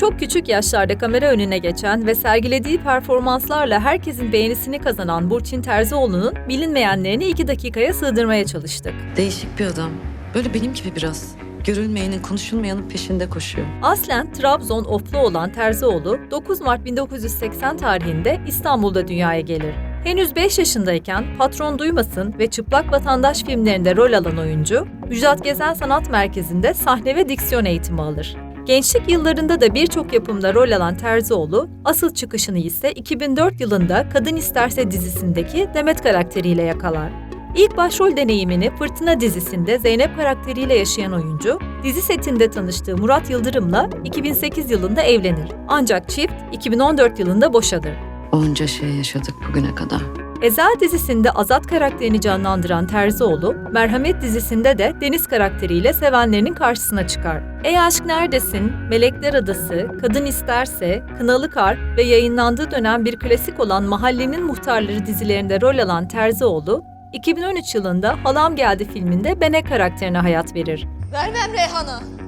Çok küçük yaşlarda kamera önüne geçen ve sergilediği performanslarla herkesin beğenisini kazanan Burçin Terzioğlu'nun bilinmeyenlerini iki dakikaya sığdırmaya çalıştık. Değişik bir adam. Böyle benim gibi biraz. Görülmeyenin, konuşulmayanın peşinde koşuyor. Aslen Trabzon Oflu olan Terzioğlu 9 Mart 1980 tarihinde İstanbul'da dünyaya gelir. Henüz 5 yaşındayken Patron Duymasın ve Çıplak Vatandaş filmlerinde rol alan oyuncu, Müjdat Gezen Sanat Merkezi'nde sahne ve diksiyon eğitimi alır. Gençlik yıllarında da birçok yapımda rol alan Terzioğlu, asıl çıkışını ise 2004 yılında Kadın İsterse dizisindeki Demet karakteriyle yakalar. İlk başrol deneyimini Fırtına dizisinde Zeynep karakteriyle yaşayan oyuncu, dizi setinde tanıştığı Murat Yıldırım'la 2008 yılında evlenir. Ancak çift 2014 yılında boşadır. Onca şey yaşadık bugüne kadar. Ezel dizisinde Azat karakterini canlandıran Terzioğlu, Merhamet dizisinde de Deniz karakteriyle sevenlerinin karşısına çıkar. Ey Aşk Neredesin, Melekler Adası, Kadın İsterse, Kınalı Kar ve yayınlandığı dönem bir klasik olan Mahallenin Muhtarları dizilerinde rol alan Terzioğlu, 2013 yılında Halam Geldi filminde Bene karakterine hayat verir. Vermem Reyhan'ı.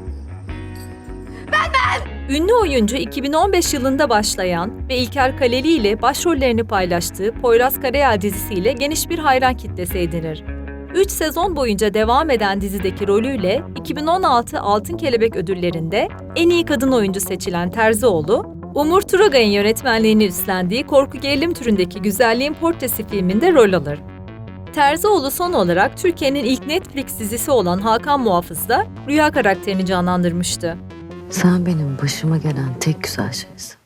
Ünlü oyuncu 2015 yılında başlayan ve İlker Kaleli ile başrollerini paylaştığı Poyraz Karayel dizisiyle geniş bir hayran kitlesi edinir. 3 sezon boyunca devam eden dizideki rolüyle 2016 Altın Kelebek ödüllerinde en iyi kadın oyuncu seçilen Terzioğlu, Umur Turagay'ın yönetmenliğini üstlendiği korku gerilim türündeki Güzelliğin Portresi filminde rol alır. Terzioğlu son olarak Türkiye'nin ilk Netflix dizisi olan Hakan Muhafız'da Rüya karakterini canlandırmıştı. Sen benim başıma gelen tek güzel şeysin.